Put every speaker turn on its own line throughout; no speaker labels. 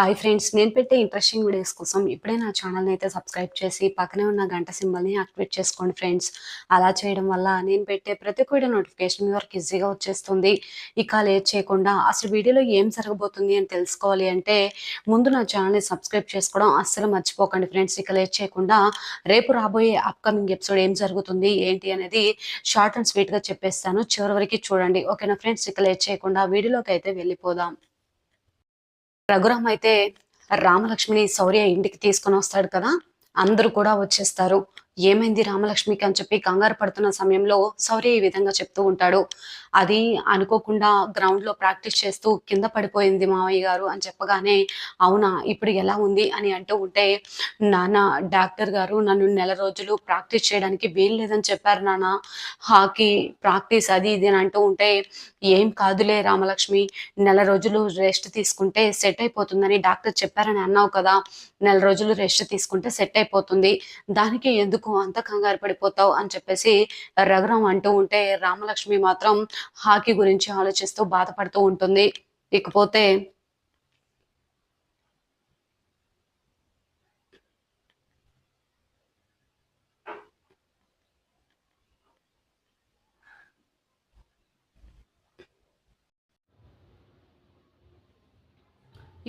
Hi friends నేను పెట్టే interesting videos కోసం ఇప్పుడే నా ఛానల్ని అయితే సబ్స్క్రైబ్ చేసి పక్కనే ఉన్న గంట సింబల్ని యాక్టివేట్ చేసుకోండి ఫ్రెండ్స్. అలా చేయడం వల్ల నేను పెట్టే ప్రతి వీడియో నోటిఫికేషన్ మీ వరకు ఈజీగా వచ్చేస్తుంది. ఇక లేట్ చేయకుండా అసలు వీడియోలో ఏం జరగబోతుంది అని తెలుసుకోవాలి అంటే ముందు నా ఛానల్ని సబ్స్క్రైబ్ చేసుకోవడం అస్సలు మర్చిపోకండి ఫ్రెండ్స్. ఇక లేట్ చేయకుండా రేపు రాబోయే అప్కమింగ్ ఎపిసోడ్ ఏం జరుగుతుంది ఏంటి అనేది షార్ట్ అండ్ స్వీట్గా చెప్పేస్తాను. చివరి వరకు చూడండి. ఓకేనా ఫ్రెండ్స్? ఇక లేట్ చేయకుండా వీడియోలోకి అయితే వెళ్ళిపోదాం. రఘురామ్ అయితే రామలక్ష్మిని శౌర్య ఇంటికి తీసుకొని వస్తాడు కదా అందరూ కూడా వచ్చేస్తారు. ఏమైంది రామలక్ష్మికి అని చెప్పి కంగారు పడుతున్న సమయంలో శౌర్య ఈ విధంగా చెప్తూ ఉంటాడు. అది అనుకోకుండా గ్రౌండ్లో ప్రాక్టీస్ చేస్తూ కింద పడిపోయింది మావయ్య గారు అని చెప్పగానే అవునా ఇప్పుడు ఎలా ఉంది అని అంటూ ఉంటే నాన్న డాక్టర్ గారు నన్ను నెల రోజులు ప్రాక్టీస్ చేయడానికి వీలు లేదని చెప్పారు నాన్న. హాకీ ప్రాక్టీస్ అది ఇది అని అంటూ ఉంటే ఏం కాదులే రామలక్ష్మి నెల రోజులు రెస్ట్ తీసుకుంటే సెట్ అయిపోతుందని డాక్టర్ చెప్పారని అన్నావు కదా నెల రోజులు రెస్ట్ తీసుకుంటే సెట్ అయిపోతుంది. దానికి ఎందుకు అంత కంగారు పడిపోతావు అని చెప్పేసి రఘురాం అంటూ ఉంటే రామలక్ష్మి మాత్రం హాకీ గురించి ఆలోచిస్తూ బాధపడుతూ ఉంటుంది. ఇకపోతే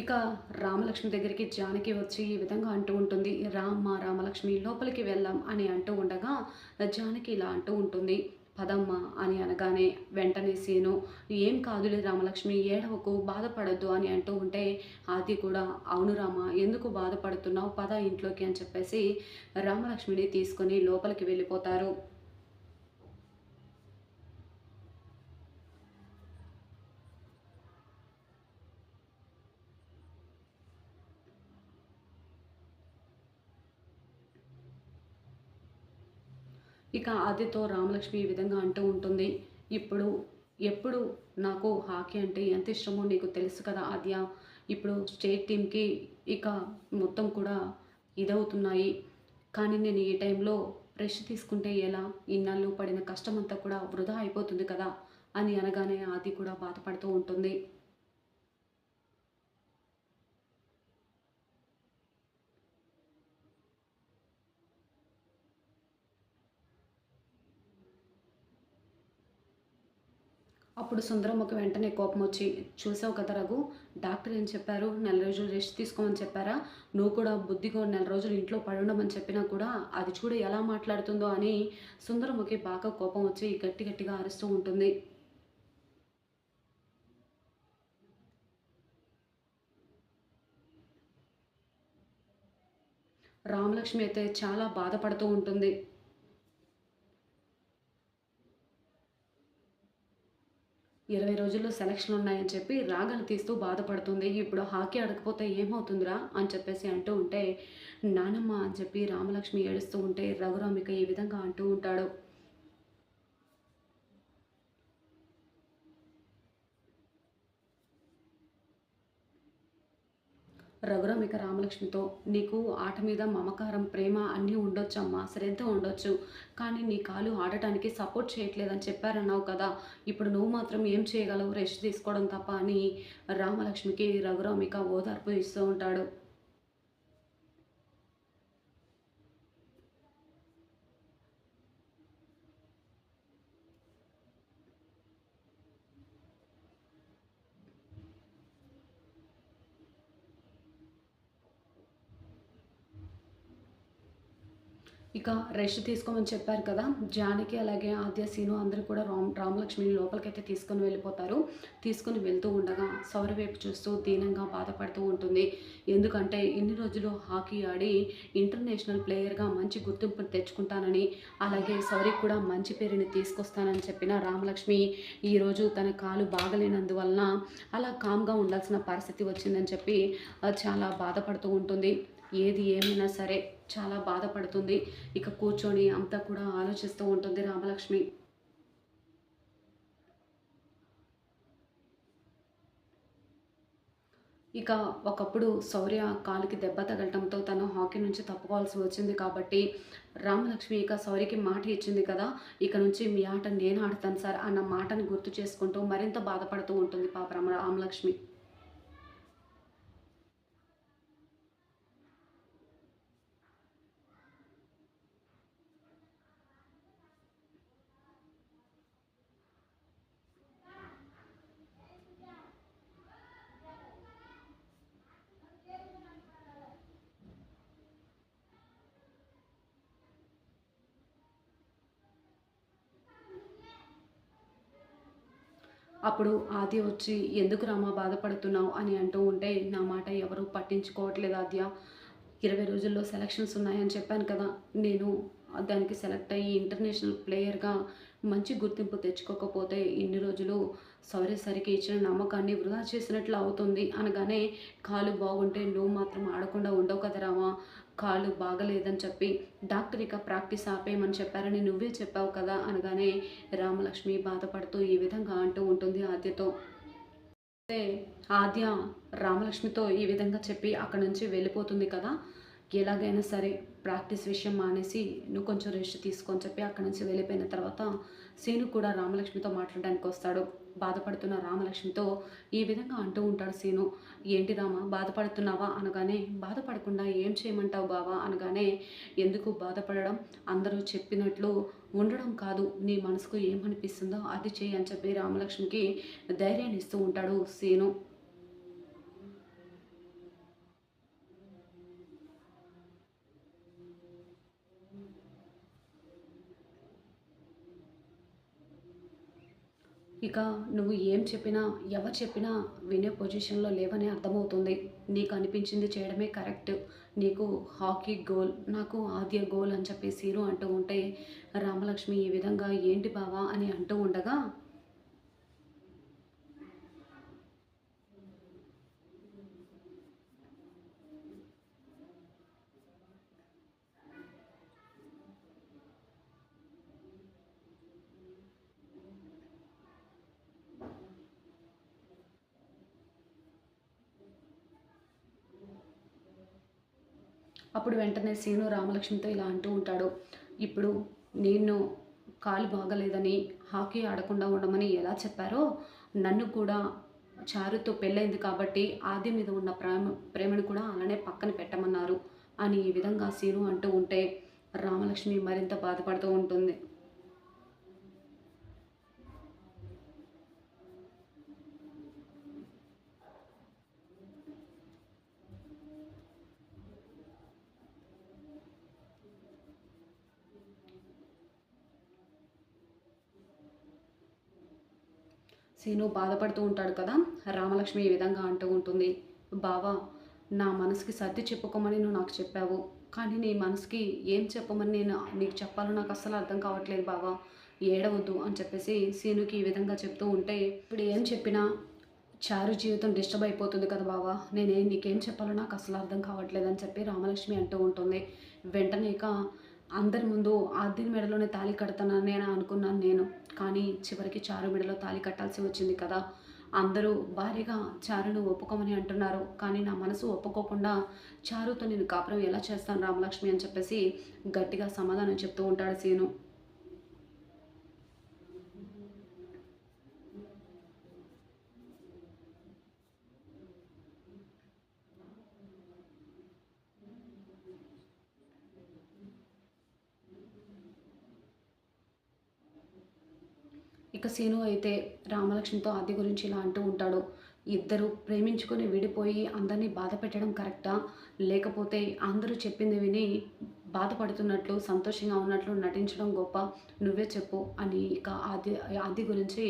ఇక రామలక్ష్మి దగ్గరికి జానకి వచ్చి ఈ విధంగా అంటూ ఉంటుంది రామ్మ రామలక్ష్మి లోపలికి వెళ్ళాం అని అంటూ ఉండగా జానకి ఇలా అంటూ ఉంటుంది పదమ్మ అని అనగానే వెంటనే సీను ఏం కాదులే రామలక్ష్మి ఏడవకు బాధపడద్దు అని అంటూ ఉంటే ఆది కూడా అవును రామ ఎందుకు బాధపడుతున్నావు? పద ఇంట్లోకి అని చెప్పేసి రామలక్ష్మిని తీసుకొని లోపలికి వెళ్ళిపోతారు. ఇక ఆదితో రామలక్ష్మి ఈ విధంగా అంటూ ఉంటుంది. ఇప్పుడు ఎప్పుడు నాకు హాకీ అంటే ఎంత ఇష్టమో నీకు తెలుసు కదా ఆద్య. ఇప్పుడు స్టేట్ టీంకి ఇక మొత్తం కూడా ఇదవుతున్నాయి. కానీ నేను ఈ టైంలో రెస్ట్ తీసుకుంటే ఎలా? ఇన్నాళ్ళు పడిన కష్టం అంతా కూడా వృధా అయిపోతుంది కదా అని అనగానే ఆది కూడా బాధపడుతూ ఉంటుంది. అప్పుడు సుందరమ్మకు వెంటనే కోపం వచ్చి చూసావు కదా రఘు డాక్టర్ ఏం చెప్పారు? నెల రోజులు రెస్ట్ తీసుకోమని చెప్పారా? నువ్వు కూడా బుద్ధిగా నెల రోజులు ఇంట్లో పడి ఉండమని చెప్పినా కూడా అది చూడు ఎలా మాట్లాడుతుందో అని సుందరమ్మకి బాగా కోపం వచ్చి గట్టి గట్టిగా అరుస్తూ ఉంటుంది. రామలక్ష్మి అయితే చాలా బాధపడుతూ ఉంటుంది. ఇరవై రోజుల్లో సెలక్షన్లు ఉన్నాయని చెప్పి రాగలు తీస్తూ బాధపడుతుంది. ఇప్పుడు హాకీ ఆడకపోతే ఏమవుతుందిరా అని చెప్పేసి అంటూ ఉంటే నానమ్మ అని చెప్పి రామలక్ష్మి ఏడుస్తూ ఉంటే రఘురామిక ఈ విధంగా అంటూ ఉంటాడు. రఘురామ్ ఇక రామలక్ష్మితో నీకు ఆట మీద మమకారం ప్రేమ అన్నీ ఉండొచ్చమ్మా. శ్రద్ధ ఉండొచ్చు. కానీ నీ కాలు ఆడటానికి సపోర్ట్ చేయట్లేదని చెప్పారన్నావు కదా. ఇప్పుడు నువ్వు మాత్రం ఏం చేయగలవు? రెస్ట్ తీసుకోవడం తప్ప అని రామలక్ష్మికి రఘురామిక ఓదార్పు ఇస్తూ ఉంటాడు. ఇక రెస్ట్ తీసుకోమని చెప్పారు కదా. జానకి అలాగే ఆద్య సీను అందరూ కూడా రామ్ రామలక్ష్మిని లోపలికైతే తీసుకొని వెళ్ళిపోతారు. తీసుకొని వెళ్తూ ఉండగా సౌర వైపు చూస్తూ దీనంగా బాధపడుతూ ఉంటుంది. ఎందుకంటే ఇన్ని రోజులు హాకీ ఆడి ఇంటర్నేషనల్ ప్లేయర్గా మంచి గుర్తింపును తెచ్చుకుంటానని అలాగే సౌరికి కూడా మంచి పేరుని తీసుకొస్తానని చెప్పిన రామలక్ష్మి ఈరోజు తన కాలు బాగలేనందువలన అలా కామ్గా ఉండాల్సిన పరిస్థితి వచ్చిందని చెప్పి చాలా బాధపడుతూ ఉంటుంది. ఏది ఏమైనా సరే చాలా బాధపడుతుంది. ఇక కూర్చొని అంతా కూడా ఆలోచిస్తూ ఉంటుంది రామలక్ష్మి. ఇక ఒకప్పుడు శౌర్య కాలుకి దెబ్బ తగలటంతో తను హాకీ నుంచి తప్పుకోవాల్సి వచ్చింది కాబట్టి రామలక్ష్మి ఇక శౌర్యకి మాట ఇచ్చింది కదా ఇక నుంచి మీ ఆట నేను ఆడతాను సార్ అన్న మాటను గుర్తు చేసుకుంటూ మరింత బాధపడుతూ ఉంటుంది పాప రామ రామలక్ష్మి. అప్పుడు ఆది వచ్చి ఎందుకు రామా బాధపడుతున్నావు? అని అంటూ ఉంటే నా మాట ఎవరు పట్టించుకోవట్లేదు ఆద్య. ఇరవై రోజుల్లో సెలక్షన్స్ ఉన్నాయని చెప్పాను కదా. నేను దానికి సెలెక్ట్ అయ్యి ఇంటర్నేషనల్ ప్లేయర్గా మంచి గుర్తింపు తెచ్చుకోకపోతే ఇన్ని రోజులు సౌరేసరికి ఇచ్చిన నమ్మకాన్ని వృధా చేసినట్లు అవుతుంది. అనగానే కాలు బాగుంటే నువ్వు మాత్రం ఆడకుండా ఉండవు కదా రామా. కాలు బాగలేదని చెప్పి డాక్టర్ ఇక ప్రాక్టీస్ ఆపేయమని చెప్పారని నువ్వే చెప్పావు కదా అనగానే రామలక్ష్మి బాధపడుతూ ఈ విధంగా అంటూ ఉంటుంది ఆద్యతో. అయితే ఆద్య రామలక్ష్మితో ఈ విధంగా చెప్పి అక్కడి నుంచి వెళ్ళిపోతుంది కదా. ఎలాగైనా సరే ప్రాక్టీస్ విషయం మానేసి నువ్వు కొంచెం రెస్ట్ తీసుకొని చెప్పి అక్కడి నుంచి వెళ్ళిపోయిన తర్వాత సీను కూడా రామలక్ష్మితో మాట్లాడడానికి వస్తాడు. బాధపడుతున్న రామలక్ష్మితో ఈ విధంగా అంటూ ఉంటాడు సీను ఏంటి రామ బాధపడుతున్నావా? అనగానే బాధపడకుండా ఏం చేయమంటావు బావా? అనగానే ఎందుకు బాధపడడం? అందరూ చెప్పినట్లు ఉండడం కాదు. నీ మనసుకు ఏమనిపిస్తుందో అది చేయి అని చెప్పి రామలక్ష్మికి ధైర్యాన్ని ఇస్తూ ఉంటాడు సీను ఇక నువ్వు ఏం చెప్పినా ఎవరు చెప్పినా వినే పొజిషన్లో లేవని అర్థమవుతుంది. నీకు అనిపించింది చేయడమే కరెక్ట్. నీకు హాకీ గోల్ నాకు ఆద్య గోల్ అని చెప్పి సీరు అంటూ ఉంటే రామలక్ష్మి ఈ విధంగా ఏంటి బావా అని అంటూ ఉండగా అప్పుడు వెంటనే సీను రామలక్ష్మితో ఇలా అంటూ ఉంటాడు ఇప్పుడు నేను కాలు బాగలేదని హాకీ ఆడకుండా ఉండమని ఎలా చెప్పారో నన్ను కూడా చారుతో పెళ్ళైంది కాబట్టి ఆది మీద ఉన్న ప్రేమ ప్రేమను కూడా అలానే పక్కన పెట్టమన్నారు అని ఈ విధంగా సీను అంటూ ఉంటే రామలక్ష్మి మరింత బాధపడుతూ ఉంటుంది. శీను బాధపడుతూ ఉంటాడు కదా. రామలక్ష్మి ఈ విధంగా అంటూ ఉంటుంది. బావా నా మనసుకి సర్ది చెప్పుకోమని నువ్వు నాకు చెప్పావు. కానీ నీ మనసుకి ఏం చెప్పమని నేను నీకు చెప్పాలో నాకు అస్సలు అర్థం కావట్లేదు బావా. ఏడవద్దు అని చెప్పేసి సీనుకి ఈ విధంగా చెప్తూ ఉంటే ఇప్పుడు ఏం చెప్పినా చారు జీవితం డిస్టర్బ్ అయిపోతుంది కదా బావా. నేనే నీకేం చెప్పాలో నాకు అసలు అర్థం కావట్లేదు అని చెప్పి రామలక్ష్మి అంటూ ఉంటుంది. వెంటనే ఇక అందరి ముందు ఆద్యం మెడలోనే తాళి కడతానని అనుకున్నాను నేను. కానీ చివరికి చారు మెడలో తాళి కట్టాల్సి వచ్చింది కదా. అందరూ భారీగా చారును ఒప్పుకోమని అంటున్నారు. కానీ నా మనసు ఒప్పుకోకుండా చారుతో నేను కాపురం ఎలా చేస్తాను రామలక్ష్మి అని చెప్పేసి గట్టిగా సమాధానం చెప్తూ ఉంటాడు సీను. ఇక సీను అయితే రామలక్ష్మితో ఆది గురించి ఇలా అంటూ ఉంటాడు. ఇద్దరు ప్రేమించుకొని విడిపోయి అందరినీ బాధ పెట్టడం కరెక్టా? లేకపోతే అందరూ చెప్పింది విని బాధపడుతున్నట్లు సంతోషంగా ఉన్నట్లు నటించడం గొప్ప? నువ్వే చెప్పు అని ఇక ఆది ఆది గురించి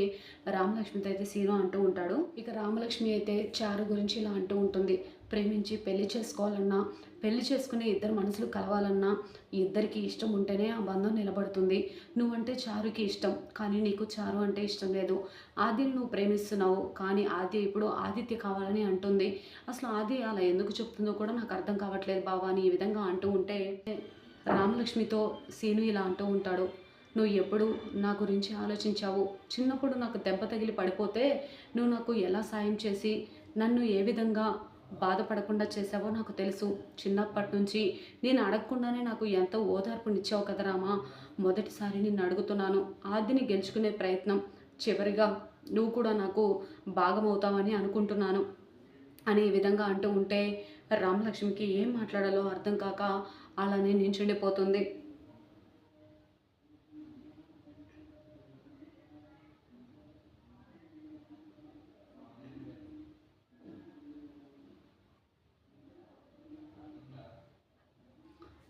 రామలక్ష్మితో అయితే సీను అంటూ ఉంటాడు. ఇక రామలక్ష్మి అయితే చారు గురించి ఇలా అంటూ ఉంటుంది. ప్రేమించి పెళ్ళి చేసుకోవాలన్నా పెళ్ళి చేసుకునే ఇద్దరు మనసులు కలవాలన్నా ఇద్దరికి ఇష్టం ఉంటేనే ఆ బంధం నిలబడుతుంది. నువ్వంటే చారుకి ఇష్టం కానీ నీకు చారు అంటే ఇష్టం లేదు. ఆదిని నువ్వు ప్రేమిస్తున్నావు కానీ ఆది ఇప్పుడు ఆదిత్య కావాలని అంటుంది. అసలు ఆది అలా ఎందుకు చెప్తుందో కూడా నాకు అర్థం కావట్లేదు బావా. అని ఈ విధంగా అంటూ ఉంటే రామలక్ష్మితో సీను ఇలా అంటూ ఉంటాడు. నువ్వు ఎప్పుడు నా గురించి ఆలోచించావు? చిన్నప్పుడు నాకు దెబ్బ తగిలి పడిపోతే నువ్వు నాకు ఎలా సాయం చేసి నన్ను ఏ విధంగా బాధపడకుండా చేసావో నాకు తెలుసు. చిన్నప్పటి నుంచి నేను అడగకుండానే నాకు ఎంతో ఓదార్పునిచ్చావు కదా రామా. మొదటిసారి నిన్ను అడుగుతున్నాను. ఆదిని గెలుచుకునే ప్రయత్నం. చివరిగా నువ్వు కూడా నాకు భాగమవుతావని అనుకుంటున్నాను. అని ఈ విధంగా అంటూ ఉంటే రామలక్ష్మికి ఏం మాట్లాడాలో అర్థం కాక అలానే నించుండిపోతుంది.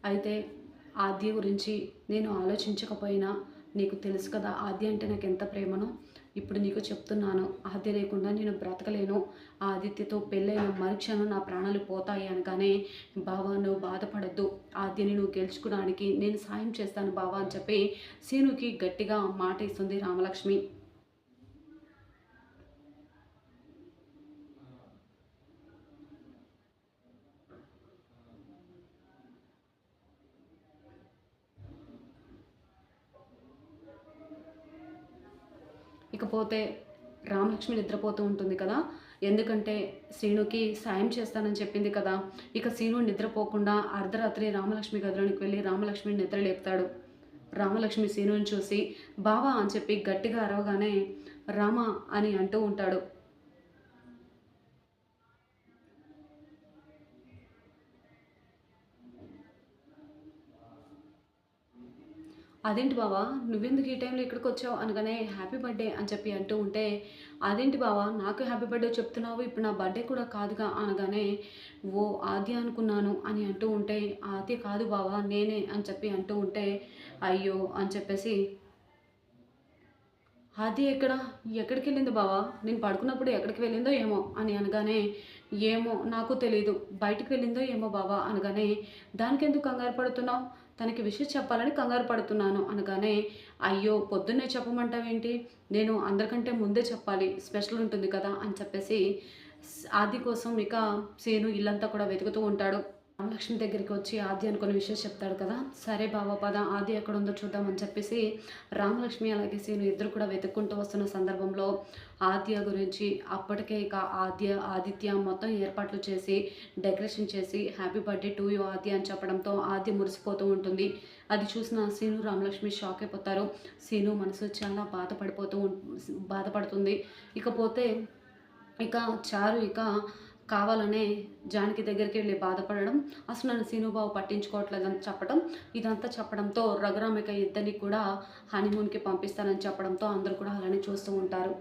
అయితే ఆద్య గురించి నేను ఆలోచించకపోయినా నీకు తెలుసు కదా ఆద్య అంటే నాకు ఎంత ప్రేమనో? ఇప్పుడు నీకు చెప్తున్నాను ఆద్య లేకుండా నేను బ్రతకలేను. ఆదిత్యతో పెళ్ళైన మరుక్షణం నా ప్రాణాలు పోతాయి అనగానే బావా నువ్వు బాధపడద్దు. ఆద్యని నువ్వు గెలుచుకోవడానికి నేను సాయం చేస్తాను బావా అని చెప్పి సీనుకి గట్టిగా మాట ఇస్తుంది రామలక్ష్మి. నిద్రపోతే రామలక్ష్మి నిద్రపోతూ ఉంటుంది కదా. ఎందుకంటే శ్రీనుకి సాయం చేస్తానని చెప్పింది కదా. ఇక శ్రీను నిద్రపోకుండా అర్ధరాత్రి రామలక్ష్మి గదిలోనికి వెళ్ళి రామలక్ష్మిని నిద్ర లేపుతాడు. రామలక్ష్మి శ్రీనుని చూసి బావా అని చెప్పి గట్టిగా అరవగానే రామ అని అంటూ ఉంటాడు. అదేంటి బావా? నువ్వెందుకు ఈ టైంలో ఇక్కడికి వచ్చావు? అనగానే హ్యాపీ బర్త్డే అని చెప్పి అంటూ ఉంటే అదేంటి బావా? నాకు హ్యాపీ బర్త్డే చెప్తున్నావు ఇప్పుడు నా బర్త్డే కూడా కాదుగా? అనగానే ఓ ఆద్య అనుకున్నాను అని అంటూ ఉంటే ఆద్య కాదు బావా నేనే అని చెప్పి అంటూ ఉంటే అయ్యో అని చెప్పేసి ఆది ఎక్కడ? ఎక్కడికి వెళ్ళింది బావా? నేను పడుకున్నప్పుడు ఎక్కడికి వెళ్ళిందో ఏమో? అని అనగానే ఏమో నాకు తెలియదు బయటికి వెళ్ళిందో ఏమో బావా? అనగానే దానికెందుకు కంగారు పడుతున్నావు? తనకి విషయం చెప్పాలని కంగారు పడుతున్నాను అనగానే అయ్యో పొద్దున్నే చెప్పమంటావేంటి? నేను అందరికంటే ముందే చెప్పాలి. స్పెషల్ ఉంటుంది కదా అని చెప్పేసి ఆది కోసం ఇక సేను ఇల్లంతా కూడా వెతుకుతూ ఉంటాడు. రామలక్ష్మి దగ్గరికి వచ్చి ఆది అనుకున్న విషయం చెప్తాడు కదా. సరే బావ పద ఆది ఎక్కడ ఉందో చూద్దామని చెప్పేసి రామలక్ష్మి అలాగే సీను ఇద్దరు కూడా వెతుక్కుంటూ వస్తున్న సందర్భంలో ఆద్య గురించి అప్పటికే ఇక ఆద్య ఆదిత్య మొత్తం ఏర్పాట్లు చేసి డెకరేషన్ చేసి happy birthday to you Aadya అని చెప్పడంతో ఆద్య మురిసిపోతూ ఉంటుంది. అది చూసిన సీను రామలక్ష్మి షాక్ అయిపోతారు. సీను మనసు చాలా బాధపడిపోతూ బాధపడుతుంది. ఇకపోతే ఇక చారు ఇక కావాలనే జానకి దగ్గరికి వెళ్ళి బాధపడడం అసలు నన్ను సీనుబాబు పట్టించుకోవట్లేదని చెప్పడం ఇదంతా చెప్పడంతో రఘురామిక ఇద్దరిని కూడా హనీమూన్కి పంపిస్తానని చెప్పడంతో అందరూ కూడా అలానే చూస్తూ ఉంటారు.